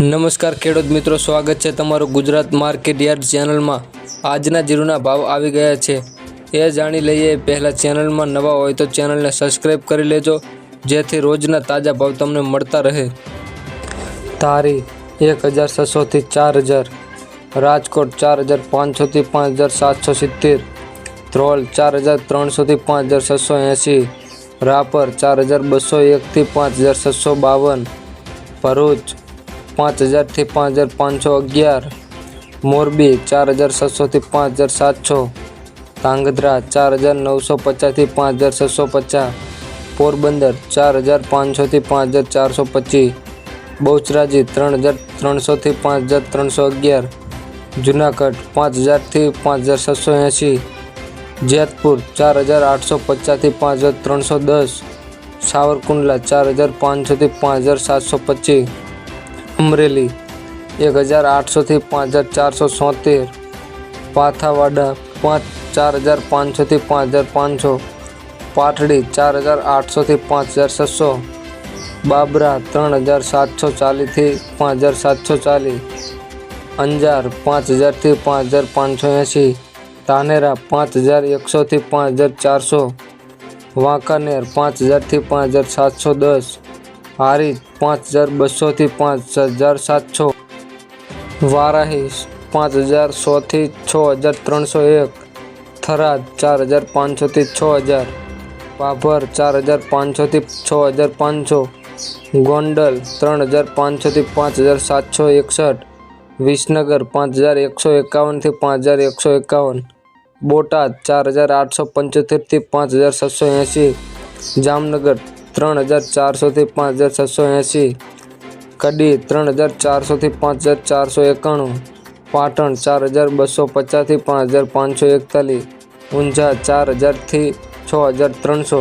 નમસ્કાર ખેડૂત મિત્રો, સ્વાગત છે તમારું ગુજરાત માર્કેટ યાર્ડ ચેનલમાં. આજના જીરુના ભાવ આવી ગયા છે. એ જાણી લઈએ, પહેલાં ચેનલમાં નવા હોય તો ચેનલને સબસ્ક્રાઈબ કરી લેજો, જેથી રોજના તાજા ભાવ તમને મળતા રહે. તારી એક હજાર છસોથી ચાર હજાર રાજકોટ ચાર હજાર પાંચસોથી પાંચ હજાર સાતસો સિત્તેર ધ્રોલ ચાર હજાર ત્રણસોથી પાંચ હજાર છસો એંસી રાપર ચાર હજાર બસો એકથી પાંચ હજાર છસો બાવન ભરૂચ પાંચ હજારથી પાંચ હજાર પાંચસો અગિયાર મોરબી ચાર હજાર છસોથી પાંચ હજાર સાતસો ધાંગધ્રા ચાર હજાર નવસો પચાસથી પાંચ હજાર છસો પચાસ પોરબંદર ચાર હજાર પાંચસોથી પાંચ હજાર ચારસો પચીસ બહુચરાજી ત્રણ હજાર ત્રણસોથી પાંચ હજાર ત્રણસો અગિયાર જુનાગઢ પાંચ હજારથી પાંચ હજાર છસો એંસી જેતપુર ચાર હજાર આઠસો પચાસથી પાંચ હજાર ત્રણસો દસ સાવરકુંડલા ચાર હજાર પાંચસોથી પાંચ હજાર સાતસો પચીસ અમરેલી એક હજાર આઠસોથી પાંચ હજાર ચારસો સોતેર પાથાવાડા, પાંચ ચાર હજાર પાંચસોથી પાંચ હજાર પાંચસો, પાટડી, ચાર હજાર આઠસોથી પાંચ હજાર છસો, બાબરા, ત્રણ હજાર સાતસો ચાલીસથી પાંચ હજાર સાતસો ચાલીસ, અંજાર, પાંચ હજારથી પાંચ હજાર પાંચસો એંસી તાનેરા પાંચ હજાર એકસોથી પાંચ હજાર ચારસો, વાંકાનેર, પાંચ હજારથી પાંચ હજાર સાતસો દસ હારીજ પાંચ હજાર બસોથી પાંચ હજાર સાતસો. વારાહી પાંચ હજાર સોથી છ હજાર ત્રણસો એક. થરાદ ચાર હજાર પાંચસોથી છ હજાર. પાભર ચાર હજાર પાંચસોથી છ હજાર પાંચસો. ગોંડલ ત્રણ હજાર પાંચસોથી પાંચ હજાર સાતસો એકસઠ. વિસનગર પાંચ હજાર એકસો એકાવનથી પાંચ હજાર એકસો એકાવન. બોટાદ ચાર હજાર આઠસો પંચોતેરથી પાંચ હજાર છસો એંસી. જામનગર ત્રણ હજાર ચારસોથી પાંચ હજાર છસો એંસી કડી ત્રણ હજાર ચારસોથી પાંચ હજાર ચારસો એકાણું, પાટણ ચાર હજાર બસો પચાસથી પાંચ હજાર પાંચસો એકતાલીસ, ઊંઝા ચાર હજારથી છ હજાર ત્રણસો